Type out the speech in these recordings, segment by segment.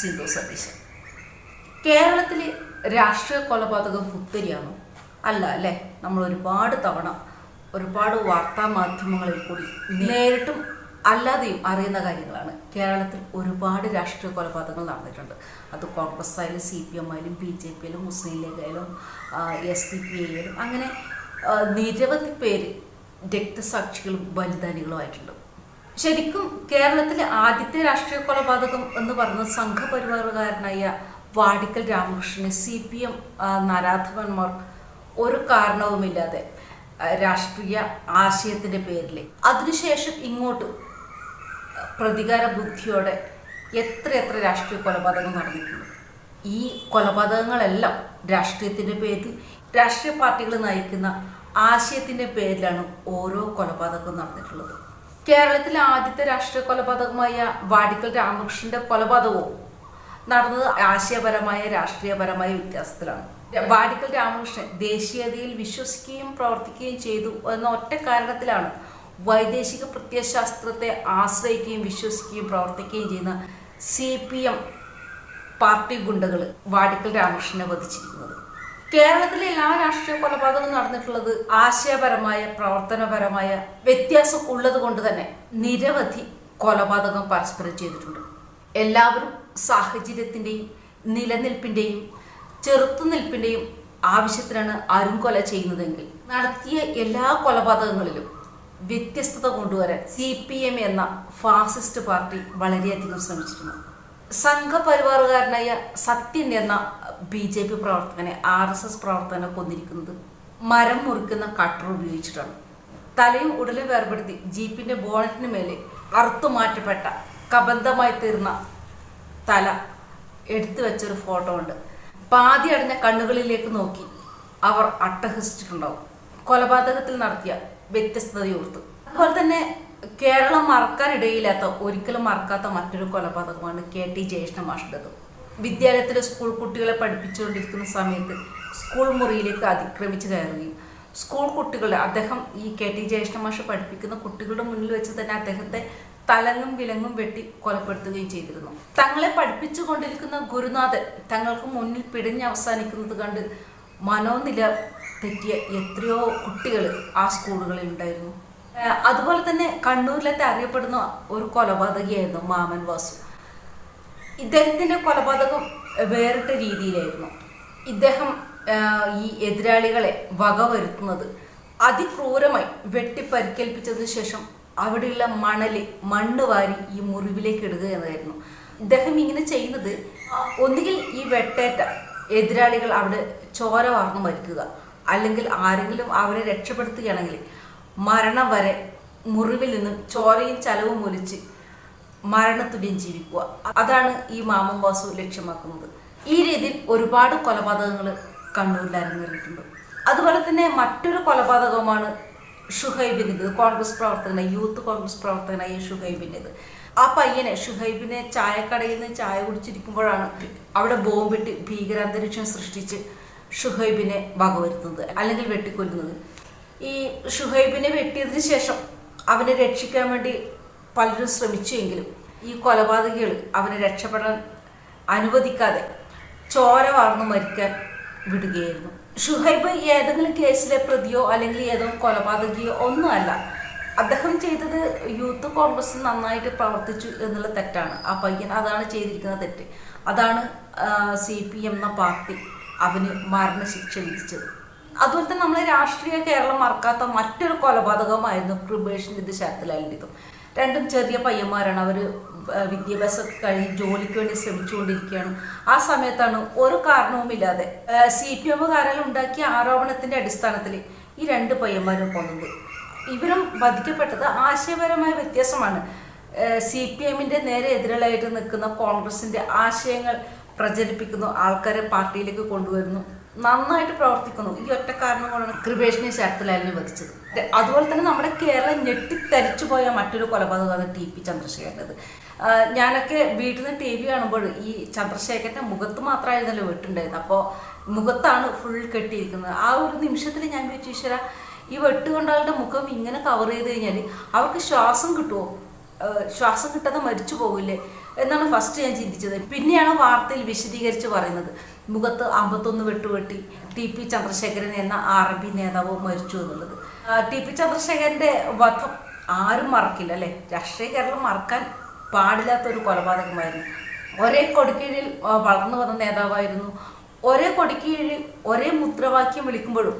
സിന്ധു സതീശൻ. കേരളത്തിലെ രാഷ്ട്രീയ കൊലപാതകം പുത്തരിയാണോ? അല്ല അല്ലേ? നമ്മൾ ഒരുപാട് തവണ ഒരുപാട് വാർത്താ മാധ്യമങ്ങളിൽ കൂടി നേരിട്ടും അല്ലാതെയും അറിയുന്ന കാര്യങ്ങളാണ്. കേരളത്തിൽ ഒരുപാട് രാഷ്ട്രീയ കൊലപാതകങ്ങൾ നടന്നിട്ടുണ്ട്. അത് കോൺഗ്രസ് ആയാലും സി പി എം ആയാലും ബി ജെ പി ആയാലും മുസ്ലിം ലീഗ് ആയാലും എസ് ഡി പി ആയാലും അങ്ങനെ നിരവധി പേര് രക്തസാക്ഷികളും ബലിദാനികളുമായിട്ടുണ്ട് ശരിക്കും കേരളത്തിലെ ആദ്യത്തെ രാഷ്ട്രീയ കൊലപാതകം എന്ന് പറയുന്നത് സംഘപരിവാറുകാരനായ വാടിക്കൽ രാമകൃഷ്ണനെ സി പി എം നരാധവന്മാർ ഒരു കാരണവുമില്ലാതെ രാഷ്ട്രീയ ആശയത്തിന്റെ പേരിൽ അതിനുശേഷം ഇങ്ങോട്ട് പ്രതികാര ബുദ്ധിയോടെ എത്ര എത്ര രാഷ്ട്രീയ കൊലപാതകം നടന്നിട്ടുണ്ട്. ഈ കൊലപാതകങ്ങളെല്ലാം രാഷ്ട്രീയത്തിന്റെ പേരിൽ രാഷ്ട്രീയ പാർട്ടികൾ നയിക്കുന്ന ആശയത്തിന്റെ പേരിലാണ് ഓരോ കൊലപാതകവും നടന്നിട്ടുള്ളത്. കേരളത്തിലെ ആദ്യത്തെ രാഷ്ട്രീയ കൊലപാതകമായ വാടിക്കൽ രാമകൃഷ്ണന്റെ കൊലപാതകവും നടന്നത് ആശയപരമായ രാഷ്ട്രീയപരമായ വ്യത്യാസത്തിലാണ്. വാടിക്കൽ രാമകൃഷ്ണൻ ദേശീയതയിൽ വിശ്വസിക്കുകയും പ്രവർത്തിക്കുകയും ചെയ്തു എന്ന ഒറ്റ കാരണത്തിലാണ് വൈദേശിക പ്രത്യയശാസ്ത്രത്തെ ആശ്രയിക്കുകയും വിശ്വസിക്കുകയും പ്രവർത്തിക്കുകയും ചെയ്യുന്ന സി പി എം പാർട്ടി ഗുണ്ടകൾ വാടിക്കൽ രാമകൃഷ്ണനെ വധിച്ചിരിക്കുന്നത്. കേരളത്തിലെ എല്ലാ രാഷ്ട്രീയ കൊലപാതകവും നടന്നിട്ടുള്ളത് ആശയപരമായ പ്രവർത്തനപരമായ വ്യത്യാസം ഉള്ളത് കൊണ്ട് തന്നെ നിരവധി കൊലപാതകം പരസ്പരം ചെയ്തിട്ടുണ്ട്. എല്ലാവരും സാഹചര്യത്തിന്റെയും നിലനിൽപ്പിന്റെയും ചെറുത്തുനിൽപ്പിന്റെയും ആവശ്യത്തിനാണ് അരുംകൊല ചെയ്യുന്നതെങ്കിൽ നടത്തിയ എല്ലാ കൊലപാതകങ്ങളിലും വ്യത്യസ്തത കൊണ്ടുവരാൻ സി പി എം എന്ന ഫാസിസ്റ്റ് പാർട്ടി വളരെയധികം ശ്രമിച്ചിട്ടുണ്ട്. സംഘപരിവാറുകാരനായ സത്യൻ എന്ന ബി ജെ പി പ്രവർത്തകനെ ആർ എസ് എസ് പ്രവർത്തകനെ കൊന്നിരിക്കുന്നത് മരം മുറിക്കുന്ന കട്ടർ ഉപയോഗിച്ചിട്ടാണ്. തലയും ഉടലും വേർപെടുത്തി ജീപ്പിന്റെ ബോണറ്റിന് മേലെ അറുത്തു മാറ്റപ്പെട്ട കബന്ധമായി തീർന്ന തല എടുത്തു വെച്ചൊരു ഫോട്ടോ ഉണ്ട്. പാതി അടഞ്ഞ കണ്ണുകളിലേക്ക് നോക്കി അവർ അട്ടഹസിച്ചിട്ടുണ്ടാവും. കൊലപാതകത്തിൽ നടത്തിയ വ്യത്യസ്തതയോർത്ത്. അതുപോലെ തന്നെ കേരളം മറക്കാനിടയില്ലാത്ത ഒരിക്കലും മറക്കാത്ത മറ്റൊരു കൊലപാതകമാണ് കെ ടി ജയകൃഷ്ണ മാഷിന്റെത് വിദ്യാലയത്തിലെ സ്കൂൾ കുട്ടികളെ പഠിപ്പിച്ചുകൊണ്ടിരിക്കുന്ന സമയത്ത് സ്കൂൾ മുറിയിലേക്ക് അതിക്രമിച്ച് കയറുകയും സ്കൂൾ കുട്ടികളുടെ അദ്ദേഹം ഈ കെ ടി ജയകൃഷ്ണ മാഷ് പഠിപ്പിക്കുന്ന കുട്ടികളുടെ മുന്നിൽ വെച്ച് തന്നെ അദ്ദേഹത്തെ തലങ്ങും വിലങ്ങും വെട്ടി കൊലപ്പെടുത്തുകയും ചെയ്തിരുന്നു. തങ്ങളെ പഠിപ്പിച്ചുകൊണ്ടിരിക്കുന്ന ഗുരുനാഥൻ തങ്ങൾക്ക് മുന്നിൽ പിടിഞ്ഞ് അവസാനിക്കുന്നത് കണ്ട് മനോനില തെറ്റിയ എത്രയോ കുട്ടികൾ ആ സ്കൂളുകളിൽ ഉണ്ടായിരുന്നു. അതുപോലെ തന്നെ കണ്ണൂരിലത്തെ അറിയപ്പെടുന്ന ഒരു കൊലപാതകയായിരുന്നു മാമൻ വാസു. ഇദ്ദേഹത്തിന്റെ കൊലപാതകം വേറിട്ട രീതിയിലായിരുന്നു. ഇദ്ദേഹം ഈ എതിരാളികളെ വകവരുത്തുന്നത് അതിക്രൂരമായി വെട്ടിപ്പരിക്കേൽപ്പിച്ചതിന് ശേഷം അവിടെയുള്ള മണൽ മണ്ണ് വാരി ഈ മുറിവിലേക്ക് ഇടുക എന്നതായിരുന്നു. ഇദ്ദേഹം ഇങ്ങനെ ചെയ്യുന്നത് ഒന്നുകിൽ ഈ വെട്ടേറ്റ എതിരാളികൾ അവിടെ ചോര വാർന്നു മരിക്കുക അല്ലെങ്കിൽ ആരെങ്കിലും അവരെ രക്ഷപ്പെടുത്തുകയാണെങ്കിൽ മരണം വരെ മുറിവിൽ നിന്നും ചോരയും ചലവും ഒലിച്ച് മരണത്തുല്യം ജീവിക്കുക. അതാണ് ഈ മാമൻ വാസു ലക്ഷ്യമാക്കുന്നത്. ഈ രീതിയിൽ ഒരുപാട് കൊലപാതകങ്ങൾ കണ്ണൂരിൽ അരങ്ങേറിയിട്ടുണ്ട്. അതുപോലെ തന്നെ മറ്റൊരു കൊലപാതകമാണ് ഷുഹൈബിന്റെത് കോൺഗ്രസ് പ്രവർത്തകനെ യൂത്ത് കോൺഗ്രസ് പ്രവർത്തകനായ ഷുഹൈബിന്റെത് ആ പയ്യനെ ഷുഹൈബിനെ ചായക്കടയിൽ നിന്ന് ചായ കുടിച്ചിരിക്കുമ്പോഴാണ് അവിടെ ബോംബിട്ട് ഭീകരാന്തരീക്ഷം സൃഷ്ടിച്ച് ഷുഹൈബിനെ വകവരുത്തുന്നത് അല്ലെങ്കിൽ വെട്ടിക്കൊല്ലുന്നത്. ഈ ഷുഹൈബിനെ വെട്ടിയതിന് ശേഷം അവനെ രക്ഷിക്കാൻ വേണ്ടി പലരും ശ്രമിച്ചുവെങ്കിലും ഈ കൊലപാതകികൾ അവനെ രക്ഷപ്പെടാൻ അനുവദിക്കാതെ ചോര വാർന്നു മരിക്കാൻ വിടുകയായിരുന്നു. ഷുഹൈബ് ഏതെങ്കിലും കേസിലെ പ്രതിയോ അല്ലെങ്കിൽ ഏതെങ്കിലും കൊലപാതകിയോ ഒന്നുമല്ല അദ്ദേഹം ചെയ്തത് യൂത്ത് കോൺഗ്രസ് നന്നായിട്ട് പ്രവർത്തിച്ചു എന്നുള്ള തെറ്റാണ്. ആ പയ്യൻ അതാണ് ചെയ്തിരിക്കുന്ന തെറ്റ്. അതാണ് സി പി എം എന്ന പാർട്ടി അവന് മരണശിക്ഷ വിധിച്ചത്. അതുപോലെ തന്നെ നമ്മളെ രാഷ്ട്രീയ കേരളം മറക്കാത്ത മറ്റൊരു കൊലപാതകമായിരുന്നു കൃപേഷ് ഇത് ശരത്തിലാലിന്റെതും രണ്ടും ചെറിയ പയ്യന്മാരാണ്. അവർ വിദ്യാഭ്യാസം കഴിഞ്ഞ് ജോലിക്ക് വേണ്ടി ശ്രമിച്ചുകൊണ്ടിരിക്കുകയാണ്. ആ സമയത്താണ് ഒരു കാരണവുമില്ലാതെ സി പി എമ്മുകാരിൽ ഉണ്ടാക്കിയ ആരോപണത്തിന്റെ അടിസ്ഥാനത്തിൽ ഈ രണ്ട് പയ്യന്മാരും കൊന്നത് ഇവരും വധിക്കപ്പെട്ടത് ആശയപരമായ വ്യത്യാസമാണ്. സി പി എമ്മിന്റെ നേരെ എതിരാളായിട്ട് നിൽക്കുന്ന കോൺഗ്രസിന്റെ ആശയങ്ങൾ പ്രചരിപ്പിക്കുന്നു. ആൾക്കാരെ പാർട്ടിയിലേക്ക് കൊണ്ടുവരുന്നു. നന്നായിട്ട് പ്രവർത്തിക്കുന്നു. ഈ ഒറ്റ കാരണം കൊണ്ടാണ് കൃപേഷിനെ ശരത്തിലായിരുന്നു വധിച്ചത് അതുപോലെ തന്നെ നമ്മുടെ കേരളം ഞെട്ടിത്തരിച്ചു പോയ മറ്റൊരു കൊലപാതകമാണ് ടി പി ചന്ദ്രശേഖരന്റെത്. ഞാനൊക്കെ വീട്ടിൽ നിന്ന് ടി വി കാണുമ്പോൾ ഈ ചന്ദ്രശേഖരന്റെ മുഖത്ത് മാത്രമായിരുന്നല്ലോ വെട്ടുണ്ടായിരുന്നത്. അപ്പോൾ മുഖത്താണ് ഫുൾ കെട്ടിയിരിക്കുന്നത്. ആ ഒരു നിമിഷത്തിൽ ഞാൻ വിചാരിച്ചാൽ ഈ വെട്ടുകൊണ്ടാളുടെ മുഖം ഇങ്ങനെ കവർ ചെയ്ത് കഴിഞ്ഞാൽ അവർക്ക് ശ്വാസം കിട്ടുമോ ശ്വാസം കിട്ടാതെ മരിച്ചു പോകില്ലേ എന്നാണ് ഫസ്റ്റ് ഞാൻ ചിന്തിച്ചത്. പിന്നെയാണ് വാർത്തയിൽ വിശദീകരിച്ച് പറയുന്നത്. മുഖത്ത് അമ്പത്തൊന്ന് വെട്ടുവെട്ടി ടി പി ചന്ദ്രശേഖരൻ എന്ന ആർ ബി നേതാവ് മരിച്ചു എന്നുള്ളത്. ടി പി ചന്ദ്രശേഖരന്റെ വധം ആരും മറക്കില്ല അല്ലേ? രാഷ്ട്രീയ കേരളം മറക്കാൻ പാടില്ലാത്ത ഒരു കൊലപാതകമായിരുന്നു. ഒരേ കൊടിക്കീഴിൽ വളർന്നു വന്ന നേതാവായിരുന്നു. ഒരേ കൊടിക്കീഴിൽ ഒരേ മുദ്രാവാക്യം വിളിക്കുമ്പോഴും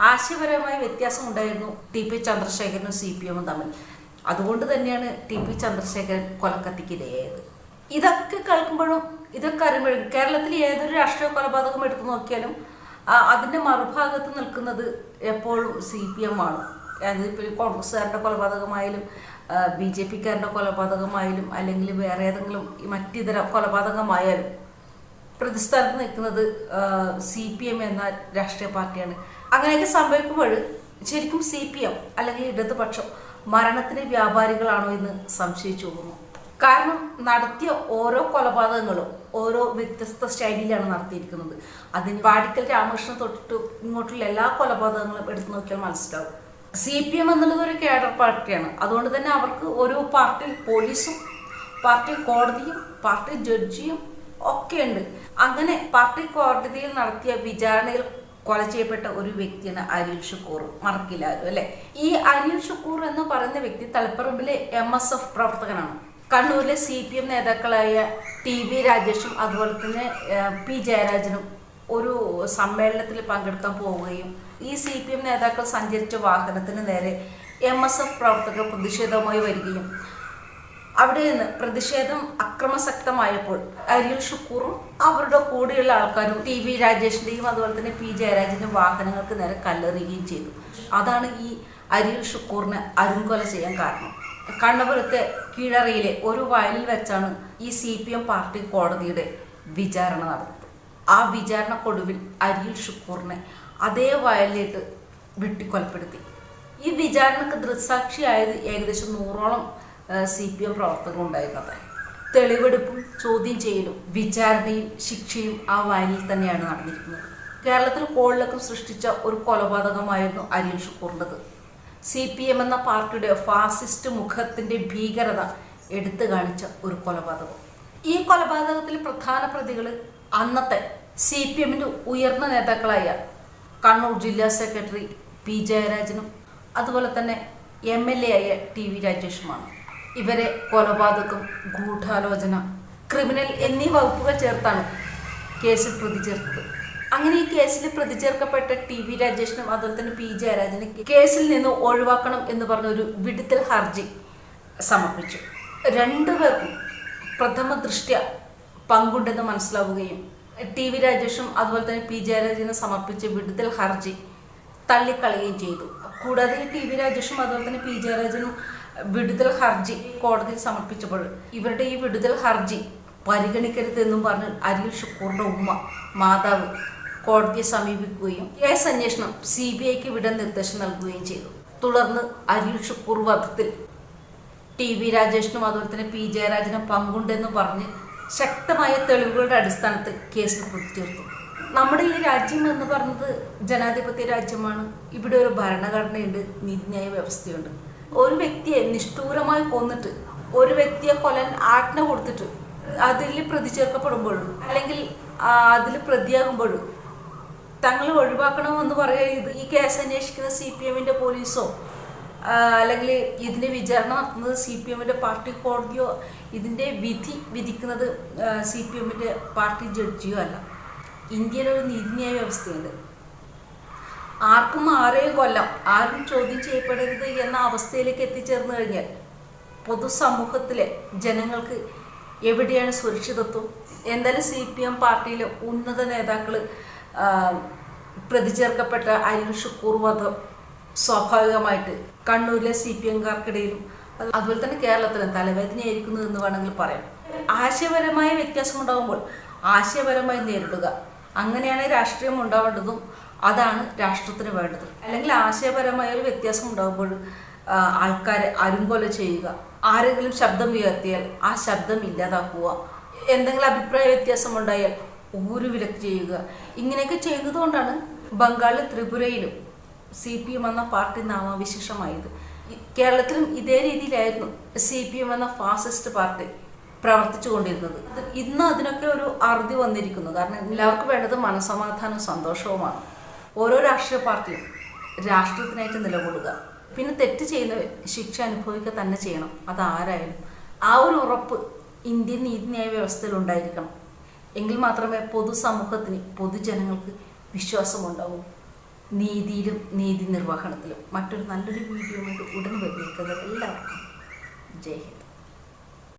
ആശയപരമായ വ്യത്യാസം ഉണ്ടായിരുന്നു ടി പി ചന്ദ്രശേഖരനും സി പി എമ്മും തമ്മിൽ. അതുകൊണ്ട് തന്നെയാണ് ടി പി ചന്ദ്രശേഖരൻ കൊലക്കത്തിക്കിരയായത് ഇതൊക്കെ കേൾക്കുമ്പോഴും ഇതൊക്കെ അറിയുമ്പോഴും കേരളത്തിൽ ഏതൊരു രാഷ്ട്രീയ കൊലപാതകം എടുത്തു നോക്കിയാലും അതിന്റെ മറുഭാഗത്ത് നിൽക്കുന്നത് എപ്പോഴും സി പി എം ആണ്. അതിപ്പോൾ കോൺഗ്രസ്സുകാരുടെ കൊലപാതകമായാലും ബി ജെ പിക്കാരുടെ കൊലപാതകമായാലും അല്ലെങ്കിൽ വേറെ ഏതെങ്കിലും മറ്റിതര കൊലപാതകമായാലും പ്രതിസ്ഥാനത്ത് നിൽക്കുന്നത് സി പി എം എന്ന രാഷ്ട്രീയ പാർട്ടിയാണ്. അങ്ങനെയൊക്കെ സംഭവിക്കുമ്പോൾ ശരിക്കും സി പി എം അല്ലെങ്കിൽ ഇടതുപക്ഷം മരണത്തിന് വ്യാപാരികളാണോ എന്ന് സംശയിച്ചു പോകുന്നു. കാരണം നടത്തിയ ഓരോ കൊലപാതകങ്ങളും ഓരോ വ്യത്യസ്ത ശൈലിയിലാണ് നടത്തിയിരിക്കുന്നത്. അതിന് വാടിക്കൽ രാമകൃഷ്ണൻ തൊട്ടിട്ട് ഇങ്ങോട്ടുള്ള എല്ലാ കൊലപാതകങ്ങളും എടുത്തു നോക്കിയാൽ മനസ്സിലാവും. സി പി എം എന്നുള്ളത് ഒരു കേഡർ പാർട്ടിയാണ്. അതുകൊണ്ട് തന്നെ അവർക്ക് ഓരോ പാർട്ടി പോലീസും പാർട്ടി കോടതിയും പാർട്ടി ജഡ്ജിയും ഒക്കെ ഉണ്ട്. അങ്ങനെ പാർട്ടി കോടതിയിൽ നടത്തിയ വിചാരണയിൽ കൊല ചെയ്യപ്പെട്ട ഒരു വ്യക്തിയാണ് അനിൽ ഷുക്കൂർ. മറക്കില്ല അല്ലേ അല്ലെ? ഈ അനിൽ ഷുക്കൂർ എന്ന് പറയുന്ന വ്യക്തി തലപ്പറമ്പിലെ എം എസ് എഫ് പ്രവർത്തകനാണ്. കണ്ണൂരിലെ സി പി എം നേതാക്കളായ ടി വി രാജേഷും അതുപോലെ തന്നെ പി ജയരാജനും ഒരു സമ്മേളനത്തിൽ പങ്കെടുക്കാൻ പോവുകയും ഈ സി പി എം നേതാക്കൾ സഞ്ചരിച്ച വാഹനത്തിന് നേരെ എം എസ് എഫ് പ്രവർത്തകർ പ്രതിഷേധവുമായി വരികയും. അവിടെ നിന്ന് പ്രതിഷേധം അക്രമസക്തമായപ്പോൾ അരിയൽ ഷുക്കൂറും അവരുടെ കൂടെയുള്ള ആൾക്കാരും ടി വി രാജേഷിന്റെയും അതുപോലെ തന്നെ പി ജയരാജന്റെയും വാഹനങ്ങൾക്ക് നേരെ കല്ലെറിയുകയും ചെയ്തു. അതാണ് ഈ അരിയൽ ഷുക്കൂറിനെ അരുങ്കൊല ചെയ്യാൻ കാരണം. കണ്ണപുരത്തെ കീഴറയിലെ ഒരു വയലിൽ വെച്ചാണ് ഈ സി പി എം പാർട്ടി കോടതിയുടെ വിചാരണ നടന്നത്. ആ വിചാരണക്കൊടുവിൽ അരിയിൽ ഷുക്കൂറിനെ അതേ വയലിലിട്ട് വെട്ടിക്കൊലപ്പെടുത്തി. ഈ വിചാരണക്ക് ദൃക്സാക്ഷിയായത് ഏകദേശം നൂറോളം സി പി എം പ്രവർത്തകർ ഉണ്ടായിരുന്നത് തെളിവെടുപ്പും ചോദ്യം ചെയ്യലും വിചാരണയും ശിക്ഷയും ആ വയലിൽ തന്നെയാണ് നടന്നിരിക്കുന്നത്. കേരളത്തിൽ കോളിലൊക്കെ സൃഷ്ടിച്ച ഒരു കൊലപാതകമായിരുന്നു അരിയിൽ ഷുക്കൂറിന്റെത്. സി പി എം എന്ന പാർട്ടിയുടെ ഫാസിസ്റ്റ് മുഖത്തിന്റെ ഭീകരത എടുത്തു കാണിച്ച ഒരു കൊലപാതകം. ഈ കൊലപാതകത്തിൽ പ്രധാന പ്രതികൾ അന്നത്തെ സി പി എമ്മിന്റെ ഉയർന്ന നേതാക്കളായ കണ്ണൂർ ജില്ലാ സെക്രട്ടറി പി ജയരാജനും അതുപോലെ തന്നെ എം എൽ എ ആയ ടി വി രാജേഷുമാണ്. ഇവരെ കൊലപാതകം ഗൂഢാലോചന ക്രിമിനൽ എന്നീ വകുപ്പുകൾ ചേർത്താണ് കേസിൽ പ്രതി ചേർത്തത് അങ്ങനെ ഈ കേസിൽ പ്രതിചേർക്കപ്പെട്ട ടി വി രാജേഷിനും അതുപോലെ തന്നെ പി ജയരാജനും കേസിൽ നിന്ന് ഒഴിവാക്കണം എന്ന് പറഞ്ഞ ഒരു വിടുത്തൽ ഹർജി സമർപ്പിച്ചു. രണ്ടുപേർക്കും പ്രഥമ ദൃഷ്ട്യ പങ്കുണ്ടെന്ന് മനസ്സിലാവുകയും ടി വി രാജേഷും അതുപോലെ തന്നെ പി ജയരാജനും സമർപ്പിച്ച വിടുതൽ ഹർജി തള്ളിക്കളയുകയും ചെയ്തു. കൂടാതെ ടി വി രാജേഷും അതുപോലെ തന്നെ പി ജയരാജനും വിടുതൽ ഹർജി കോടതിയിൽ സമർപ്പിച്ചപ്പോൾ ഇവരുടെ ഈ വിടുതൽ ഹർജി പരിഗണിക്കരുതെന്നും പറഞ്ഞ് അരിൽ ഷുക്കൂറിന്റെ ഉമ്മ മാതാവ് കോടതിയെ സമീപിക്കുകയും കേസ് അന്വേഷണം സി ബി ഐക്ക് വിടാൻ നിർദ്ദേശം നൽകുകയും ചെയ്തു. തുടർന്ന് അരീഷ് ഷുക്കൂർ ടി വി രാജേഷിനും അതുപോലെ തന്നെ പി ജയരാജനും പങ്കുണ്ടെന്ന് പറഞ്ഞ് ശക്തമായ തെളിവുകളുടെ അടിസ്ഥാനത്തിൽ കേസിൽ പ്രതിചേർത്തു നമ്മുടെ ഈ രാജ്യം എന്ന് പറയുന്നത് ജനാധിപത്യ രാജ്യമാണ്. ഇവിടെ ഒരു ഭരണഘടനയുണ്ട് നീതിന്യായ വ്യവസ്ഥയുണ്ട്. ഒരു വ്യക്തിയെ നിഷ്ഠൂരമായി കൊന്നിട്ട് ഒരു വ്യക്തിയെ കൊല്ലാൻ ആജ്ഞ കൊടുത്തിട്ട് അതിൽ പ്രതി ചേർക്കപ്പെടുമ്പോഴും അല്ലെങ്കിൽ അതിൽ പ്രതിയാകുമ്പോഴും തങ്ങൾ ഒഴിവാക്കണമെന്ന് പറയുക ഈ കേസ് അന്വേഷിക്കുന്ന സി പി എമ്മിന്റെ പോലീസോ അല്ലെങ്കിൽ ഇതിന്റെ വിചാരണ നടത്തുന്നത് സി പി എമ്മിന്റെ പാർട്ടി കോടതിയോ ഇതിന്റെ വിധി വിധിക്കുന്നത് സി പി എമ്മിന്റെ പാർട്ടി ജഡ്ജിയോ അല്ല. ഇന്ത്യയിലൊരു നീതിന്യായ വ്യവസ്ഥയുണ്ട്. ആർക്കും ആരെയും കൊല്ലാം ആരും ചോദ്യം ചെയ്യപ്പെടരുത് എന്ന അവസ്ഥയിലേക്ക് എത്തിച്ചേർന്ന് കഴിഞ്ഞാൽ പൊതുസമൂഹത്തിലെ ജനങ്ങൾക്ക് എവിടെയാണ് സുരക്ഷിതത്വം? എന്തായാലും സി പി എം പാർട്ടിയിലെ ഉന്നത നേതാക്കൾ പ്രതിചേർക്കപ്പെട്ട അരുൺ ഷുക്കൂർ വധം സ്വാഭാവികമായിട്ട് കണ്ണൂരിലെ സി പി എംകാർക്കിടയിലും അതുപോലെ തന്നെ കേരളത്തിലും തലവേദനയായിരിക്കുന്നു എന്ന് വേണമെങ്കിൽ പറയാം. ആശയപരമായ വ്യത്യാസം ഉണ്ടാകുമ്പോൾ ആശയപരമായി നേരിടുക. അങ്ങനെയാണ് രാഷ്ട്രീയം ഉണ്ടാവേണ്ടതും അതാണ് രാഷ്ട്രത്തിന് വേണ്ടത്. അല്ലെങ്കിൽ ആശയപരമായ ഒരു വ്യത്യാസം ഉണ്ടാകുമ്പോൾ ആൾക്കാരെ ആൾക്കാരെ പോലെ ചെയ്യുക. ആരെങ്കിലും ശബ്ദം ഉയർത്തിയാൽ ആ ശബ്ദം ഇല്ലാതാക്കുക. എന്തെങ്കിലും അഭിപ്രായ വ്യത്യാസം ഉണ്ടായാൽ ഊരു വിലക്ക് ചെയ്യുക. ഇങ്ങനെയൊക്കെ ചെയ്തതുകൊണ്ടാണ് കൊണ്ടാണ് ബംഗാളിലും ത്രിപുരയിലും സി പി എം എന്ന പാർട്ടി നാമവിശേഷമായത്. കേരളത്തിലും ഇതേ രീതിയിലായിരുന്നു സി പി എം എന്ന ഫാസിസ്റ്റ് പാർട്ടി പ്രവർത്തിച്ചു കൊണ്ടിരുന്നത് ഇന്ന് അതിനൊക്കെ ഒരു അറുതി വന്നിരിക്കുന്നു. കാരണം എല്ലാവർക്കും വേണ്ടത് മനസമാധാനവും സന്തോഷവുമാണ്. ഓരോ രാഷ്ട്രീയ പാർട്ടിയും രാഷ്ട്രീയത്തിനായിട്ട് നിലകൊള്ളുക. പിന്നെ തെറ്റ് ചെയ്യുന്ന ശിക്ഷ അനുഭവിക്കുക തന്നെ ചെയ്യണം. അത് ആരായാലും ആ ഒരു ഉറപ്പ് ഇന്ത്യൻ നീതിന്യായ വ്യവസ്ഥയിൽ ഉണ്ടായിരിക്കണം. എങ്കിൽ മാത്രമേ പൊതുസമൂഹത്തിന് പൊതുജനങ്ങൾക്ക് വിശ്വാസമുണ്ടാവൂ. നീതിയിലും നീതി നിർവഹണത്തിലും. മറ്റൊരു നല്ലൊരു വീഡിയോ ഉടൻ വരുന്നത് എല്ലാവർക്കും ജയ് ഹിന്ദ്.